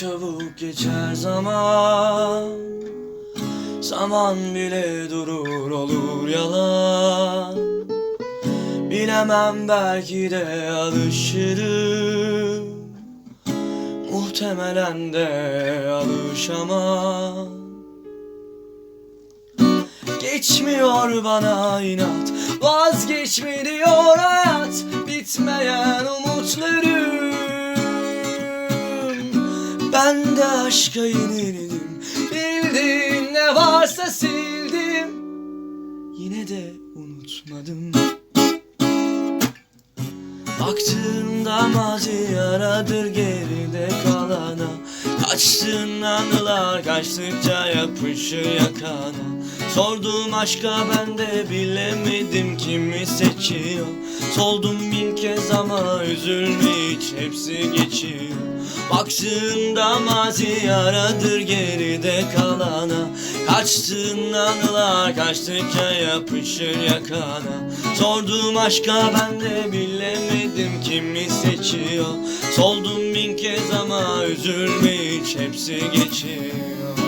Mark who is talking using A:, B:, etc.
A: çabuk geçer zaman. Zaman bile durur olur yalan. Bilemem belki de alışırım. Muhtemelen de alışamam. Geçmiyor bana inat Vazgeçme diyor hayat. Bitmeyen Ben de aşka yenildim Bildiğin ne varsa sildim. Yine de unutmadım. Baktığında mazi yaradır geride kalana Kaçtığın anılar kaçtıkça yapışır yakana. Sordum aşka ben de bilemedim kimi seçiyor. Soldum bin kez ama üzülme hiç hepsi geçiyor. Baktığında mazi yaradır geride kalana Kaçtığın anılar kaçtıkça yapışır yakana. Sordum aşka ben de bilemedim kimi seçiyor. Soldum bin kez ama üzülme hiç hepsi geçiyor